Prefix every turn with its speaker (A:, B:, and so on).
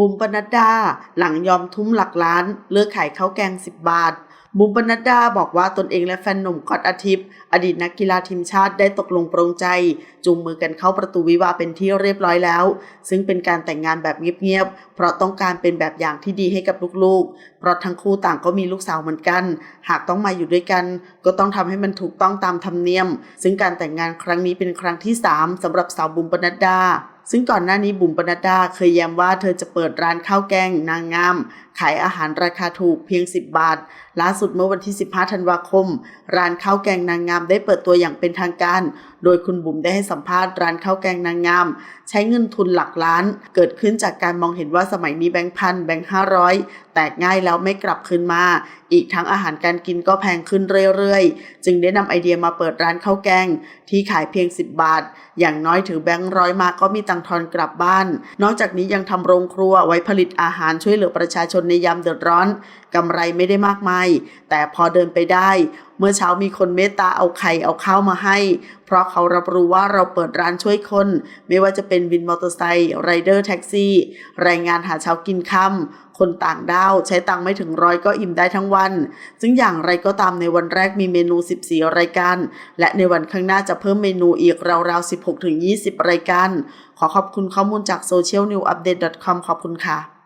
A: บุ๋มปนัดดา หลังยอมทุ่มหลักล้าน เลือกขายข้าวแกง 10 บาท บุ๋มปนัดดาบอกว่าตนเองและแฟนหนุ่มกอดอาทิตย์ อดีตนักกีฬาทีมชาติได้ตกลงปรงใจ จูงมือกันเข้าประตูวิวาเป็นที่เรียบร้อยแล้ว ซึ่งเป็นการแต่งงานแบบเงียบๆ เพราะต้องการเป็นแบบอย่างที่ดีให้กับลูกๆ เพราะทั้งคู่ต่างก็มีลูกสาวเหมือนกัน หากต้องมาอยู่ด้วยกัน ก็ต้องทำให้มันถูกต้องตามธรรมเนียม ซึ่งการแต่งงานครั้งนี้เป็นครั้งที่ 3สำหรับสาวบุ๋มปนัดดา ซึ่งก่อนหน้านี้บุ๋มปนัดดาเคยย้ำว่าเธอจะเปิดร้านข้าวแกงนางงาม ขายอาหารราคาถูกเพียง 10 บาท ล่าสุดเมื่อวันที่ 15 ธันวาคม ร้านข้าวแกงนางงามได้เปิดตัวอย่างเป็นทางการ โดยคุณบุ๋มได้ให้สัมภาษณ์ร้านข้าวแกงนางงาม ใช้เงินทุนหลักล้าน เกิดขึ้นจากการมองเห็นว่าสมัยนี้แบงค์พันแบงค์ห้าร้อยแตกง่ายแล้วไม่กลับคืนมา อีกทั้งอาหารการกินก็แพงขึ้นเรื่อยๆ จึงได้นำไอเดียมาเปิดร้านข้าวแกง ที่ขายเพียง 10 บาท อย่างน้อยถือแบงค์ร้อยมาก็มีตังทอนกลับบ้าน นอกจากนี้ยังทำโรงครัวไว้ผลิตอาหารช่วยเหลือประชาชนในยามเดือดร้อนกำไรไม่ได้มากมายแต่พอเดินไปได้ เมื่อเช้ามีคนเมตตาเอาไข่เอาข้าวมาให้ เพราะเขารับรู้ว่าเราเปิดร้านช่วยคน ไม่ว่าจะเป็นวินมอเตอร์ไซค์ไรเดอร์แท็กซี่แรงงานหาเช้ากินค่ำคนต่างด้าวใช้ตังค์ไม่ถึงร้อยก็อิ่มได้ทั้งวัน ซึ่งอย่างไรก็ตามในวันแรกมีเมนู 14 รายการ และในวันข้างหน้าจะเพิ่มเมนูอีกราวๆ 16-20 รายการ ขอขอบคุณข้อมูลจาก socialnewupdate.com ขอบคุณค่ะ